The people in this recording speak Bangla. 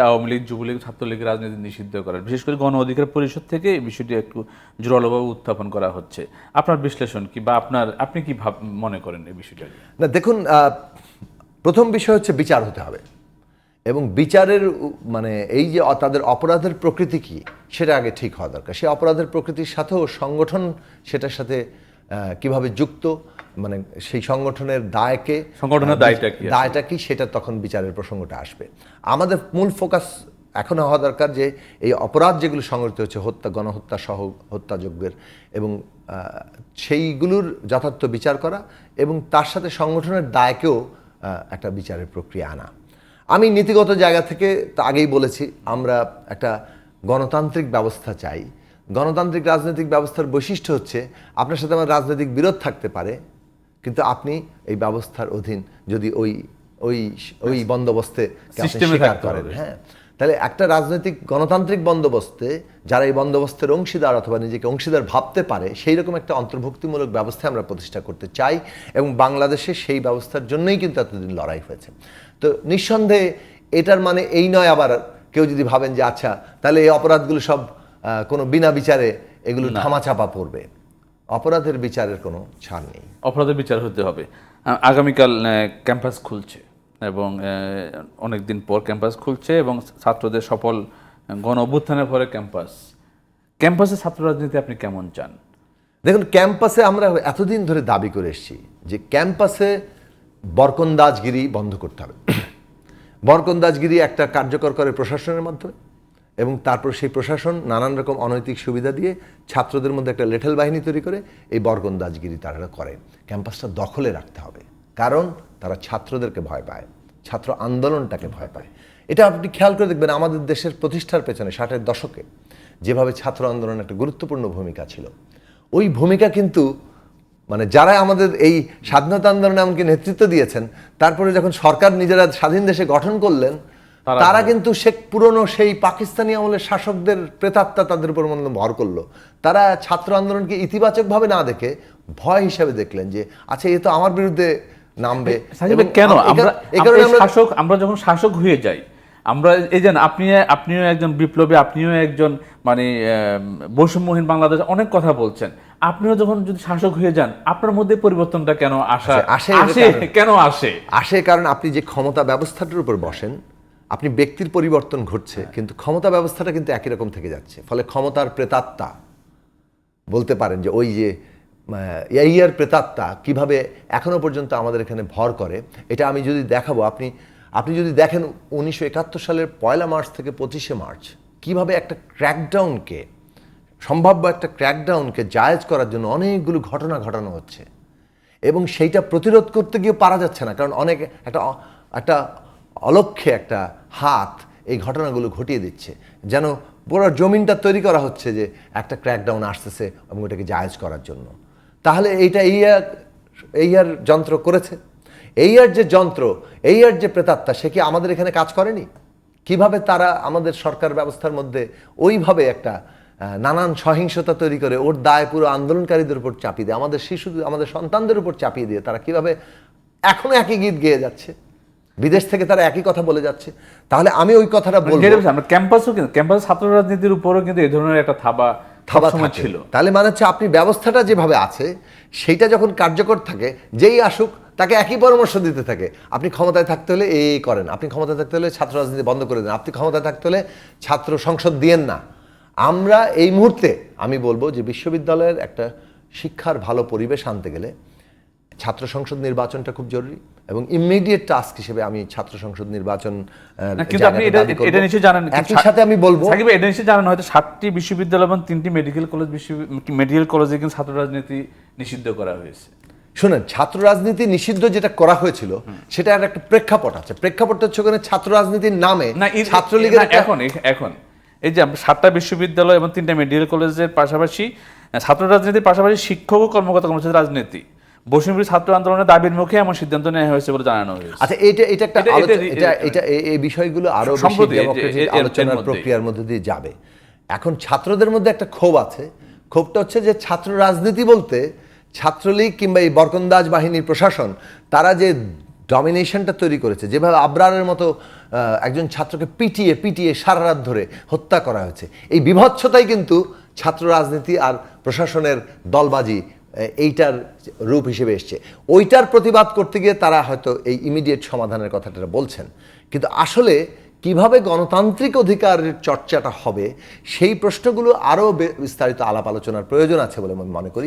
আওয়ামী লীগ, যুবলীগ ছাত্রলীগের রাজনীতি নিষিদ্ধ করার বিশেষ করে গণ অধিকার পরিষদ থেকে এই বিষয়টি একটু জোরালোভাবে উত্থাপন করা হচ্ছে। আপনার বিশ্লেষণ কি বা আপনার, আপনি কি ভাব, মনে করেন এই বিষয়টা না, দেখুন প্রথম বিষয় হচ্ছে বিচার হতে হবে। এবং বিচারের মানে এই যে তাদের অপরাধের প্রকৃতি কি, সেটা আগে ঠিক হওয়া দরকার। সেই অপরাধের প্রকৃতির সাথেও সংগঠন সেটার সাথে কীভাবে যুক্ত মানে সেই সংগঠনের দায়কে সংগঠনের দায়টা কি দায়টা কি সেটা তখন বিচারের প্রসঙ্গটা আসবে। আমাদের মূল ফোকাস এখন হওয়া দরকার যে এই অপরাধ যেগুলো সংগঠিত হচ্ছে হত্যা গণহত্যা সহ হত্যাযজ্ঞের এবং সেইগুলোর যথার্থ বিচার করা এবং তার সাথে সংগঠনের দায়কেও একটা বিচারের প্রক্রিয়া আনা। আমি নীতিগত জায়গা থেকে তা আগেই বলেছি আমরা একটা গণতান্ত্রিক ব্যবস্থা চাই। গণতান্ত্রিক রাজনৈতিক ব্যবস্থার বৈশিষ্ট্য হচ্ছে আপনার সাথে আমার রাজনৈতিক বিরোধ থাকতে পারে কিন্তু আপনি এই ব্যবস্থার অধীন যদি ওই ওই ওই বন্দোবস্তে স্বীকার করেন হ্যাঁ। তাহলে একটা রাজনৈতিক গণতান্ত্রিক বন্দোবস্তে যারা এই বন্দোবস্তের অংশীদার অথবা নিজেকে অংশীদার ভাবতে পারে সেই রকম একটা অন্তর্ভুক্তিমূলক ব্যবস্থা আমরা প্রতিষ্ঠা করতে চাই এবং বাংলাদেশে সেই ব্যবস্থার জন্যই কিন্তু এতদিন লড়াই হয়েছে। তো নিঃসন্দেহে এটার মানে এই নয় আবার কেউ যদি ভাবেন যে আচ্ছা তাহলে এই অপরাধগুলো সব কোনো বিনা বিচারে এগুলো ধামাচাপা পড়বে। অপরাধের বিচারের কোনো ছাড় নেই। অপরাধের বিচার হতে হবে। আগামীকাল ক্যাম্পাস খুলছে এবং অনেক দিন পর ক্যাম্পাস খুলছে এবং ছাত্রদের সফল গণ অভ্যুত্থানের পরে ক্যাম্পাস। ক্যাম্পাসে ছাত্র রাজনীতি আপনি কেমন চান? দেখুন ক্যাম্পাসে আমরা এতদিন ধরে দাবি করে এসেছি যে ক্যাম্পাসে বরকন্দাজগিরি বন্ধ করতে হবে। বরকন্দাজগিরি একটা কার্যকর করে প্রশাসনের মাধ্যমে। এবং তারপর সেই প্রশাসন নানান রকম অনৈতিক সুবিধা দিয়ে ছাত্রদের মধ্যে একটা লেঠেল বাহিনী তৈরি করে এই বরকন্দাজগিরি তারা করে। ক্যাম্পাসটা দখলে রাখতে হবে। কারণ তারা ছাত্রদেরকে ভয় পায়। ছাত্র আন্দোলনটাকে ভয় পায়। এটা আপনি খেয়াল করে দেখবেন আমাদের দেশের প্রতিষ্ঠার পেছনে ষাটের দশকে যেভাবে ছাত্র আন্দোলন একটা গুরুত্বপূর্ণ ভূমিকা ছিল। ওই ভূমিকা কিন্তু মানে যারা আমাদের এই স্বাধীনতা আন্দোলনে এমনকি নেতৃত্ব দিয়েছেন, তারপরে যখন সরকার নিজেরা স্বাধীন দেশে গঠন করলেন তারা- কিন্তু শেখ পুরনো সেই পাকিস্তানি আমলের শাসকদের প্রেতাত্মা তাদের উপর মনে ভর করল। তারা ছাত্র আন্দোলনকে ইতিবাচকভাবে না দেখে ভয় হিসাবে দেখলেন যে আচ্ছা এ তো আমার বিরুদ্ধে নামবে। কেন? আমরা শাসক আমরা যখন শাসক হয়ে যাই আমরা এই যে আপনি আপনিও একজন বিপ্লবী আপনিও একজন মানে আহ, বৈষম্যহীন বাংলাদেশ অনেক কথা বলছেন। আপনিও যখন যদি শাসক হয়ে যান আপনার মধ্যে পরিবর্তনটা কেন আসা আসে- আসে। কেন আসে? আসে কারণ আপনি যে ক্ষমতা ব্যবস্থাটার উপর বসেন আপনি ব্যক্তির পরিবর্তন ঘটছে কিন্তু ক্ষমতা ব্যবস্থাটা কিন্তু একই রকম থেকে যাচ্ছে। ফলে ক্ষমতার প্রেতাত্মা বলতে পারেন যে ওই যে ইয়ার প্রেতাত্মা কীভাবে এখনও পর্যন্ত আমাদের এখানে ভর করে এটা আমি যদি দেখাবো আপনি আপনি যদি দেখেন উনিশশো একাত্তর সালের পয়লা মার্চ থেকে পঁচিশে মার্চ কীভাবে একটা ক্র্যাকডাউনকে সম্ভাব্য একটা ক্র্যাকডাউনকে জায়েজ করার জন্য অনেকগুলো ঘটনা ঘটানো হচ্ছে। এবং সেইটা প্রতিরোধ করতে গিয়ে পারা যাচ্ছে না কারণ অনেক একটা একটা অলক্ষ্যে একটা হাত এই ঘটনাগুলো ঘটিয়ে দিচ্ছে। যেন পুরো জমিনটা তৈরি করা হচ্ছে যে একটা ক্র্যাকডাউন আসতেছে এবং ওটাকে জায়েজ করার জন্য। তাহলে এইটা এই আর যন্ত্র করেছে। এই আর যে যন্ত্র, এই আর যে প্রেতাত্মা, সে কি আমাদের এখানে কাজ করেনি? কীভাবে তারা আমাদের সরকার ব্যবস্থার মধ্যে ওইভাবে একটা নানান সহিংসতা তৈরি করে, ওর দায় পুরো আন্দোলনকারীদের উপর চাপিয়ে দিয়ে, আমাদের শিশু আমাদের সন্তানদের উপর চাপিয়ে দিয়ে তারা কীভাবে এখনও একই গীত গেয়ে যাচ্ছে? বিদেশ থেকে তারা একই কথা বলে যাচ্ছে। তাহলে আমি ওই কথাটা বলব। যেটা আমরা ক্যাম্পাসও কিন্তু ক্যাম্পাসে ছাত্র রাজনীতির উপরও কিন্তু এই ধরনের একটা থাবা থাবা সময় ছিল। তাহলে মানে হচ্ছে আপনি ব্যবস্থাটা যেভাবে আছে সেইটা যখন কার্যকর থাকে যেই আসুক তাকে একই পরামর্শ দিতে থাকে। আপনি ক্ষমতায় থাকতে হলে এই এই করেন আপনি ক্ষমতায় থাকতে হলে ছাত্র রাজনীতি বন্ধ করে দেন আপনি ক্ষমতায় থাকতে হলে ছাত্র সংসদ দিয়েন না। আমরা এই মুহূর্তে আমি বলব যে বিশ্ববিদ্যালয়ের একটা শিক্ষার ভালো পরিবেশ আনতে গেলে ছাত্র সংসদ নির্বাচনটা খুব জরুরি। এবং ইমিডিয়েট টাস্ক হিসেবে আমি ছাত্র সংসদ নির্বাচন কিন্তু আপনি এটা এটা নিশ্চয়ই জানেন একই সাথে আমি বলব সাকিব এটা নিশ্চয়ই জানেন হয়তো সাতটি বিশ্ববিদ্যালয় এবং তিনটি মেডিকেল কলেজ বিশ্ব মেডিকেল কলেজে কিন্তু ছাত্র রাজনীতি নিষিদ্ধ করা হয়েছে। শোনেন ছাত্র রাজনীতি নিষিদ্ধ যেটা করা হয়েছিল সেটা একটা প্রেক্ষাপট আছে। প্রেক্ষাপটটা হচ্ছে ওখানে ছাত্র রাজনীতির নামে ছাত্রলীগের এখন এখন। এই যে সাতটা বিশ্ববিদ্যালয় এবং তিনটা মেডিকেল কলেজের পাশাপাশি ছাত্র রাজনীতির পাশাপাশি শিক্ষক ও কর্মকর্তা কর্মচারী রাজনীতি। বৈষ্ণবী ছাত্র আন্দোলনের দাবির মুখে এমন সিদ্ধান্ত নেওয়া হয়েছে বলে জানানো হয়েছে। আচ্ছা এটা এটা একটা এটা- এটা- এই- বিষয়গুলো আরও সম্প্রতি আলোচনার প্রক্রিয়ার মধ্যে দিয়ে যাবে। এখন ছাত্রদের মধ্যে একটা ক্ষোভ আছে। ক্ষোভটা হচ্ছে যে ছাত্র রাজনীতি বলতে ছাত্রলীগ কিংবা এই বরকন্দাজ বাহিনীর প্রশাসন তারা যে ডমিনেশনটা তৈরি করেছে যেভাবে আবরারের মতো একজন ছাত্রকে পিটিয়ে পিটিয়ে সারা রাত ধরে হত্যা করা হয়েছে। এই বিভৎসতাই কিন্তু ছাত্র রাজনীতি আর প্রশাসনের দলবাজি এইটার রূপ হিসেবে এসছে। ওইটার প্রতিবাদ করতে গিয়ে তারা হয়তো এই ইমিডিয়েট সমাধানের কথাটা বলছেন। কিন্তু আসলে কীভাবে গণতান্ত্রিক অধিকারের চর্চাটা হবে, সেই প্রশ্নগুলো আরও বিস্তারিত আলাপ আলোচনার প্রয়োজন আছে বলে আমি মনে করি।